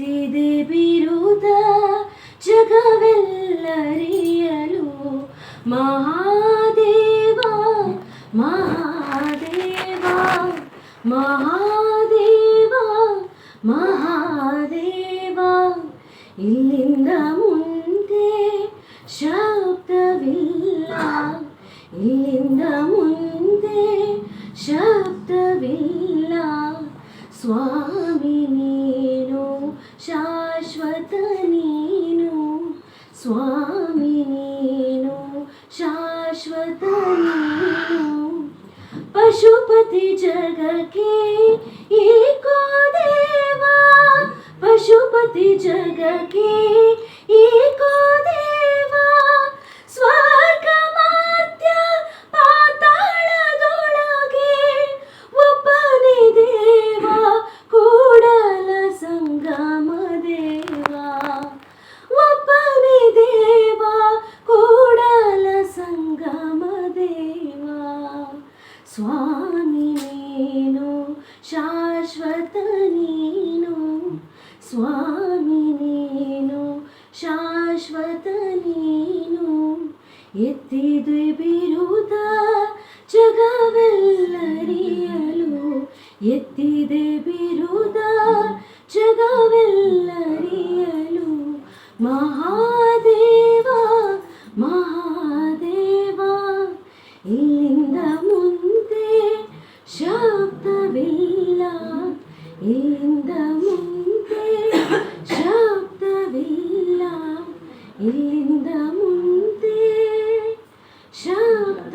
ಎತ್ತಿದೆ ಬಿರುದ ಜಗವೆಲ್ಲರಿಯಲು. ಮಹಾದೇವ ಮಹಾದೇವ ಮಹಾದೇವ ಮಹಾದೇವ. ಇಲ್ಲಿಂದ ಮುಂದೆ ಶಬ್ದವಿಲ್ಲ. ಇಲ್ಲಿಂದ ಮುಂದೆ ಶಬ್ದವಿಲ್ಲ. ನೀನು ಶಾಶ್ವತ ನೀನು ಸ್ವಾಮಿ ನೀನು ಶಾಶ್ವತ ನೀನು ಪಶುಪತಿ ಜಗಕ್ಕೆ ಏಕೋ ದೇವ ಪಶುಪತಿ ಜಗಕ್ಕೆ ಏಕೋ ದೇವ ಸ್ವಾಮಿ ನೀನು ಶಾಶ್ವತ ನೀನು. ಸ್ವಾಮಿ ನೀನು ಶಾಶ್ವತ ನೀನು. ಎತ್ತಿದು ಬಿರುದ ಜಗವೆಲ್ಲರಿಯಲು ಎತ್ತಿದೆ ಬಿರುದ ಜಗವೆಲ್ಲರಿಯಲು ಇಲ್ಲಿಂದ ಮುಂದೆ ಶಾಂತ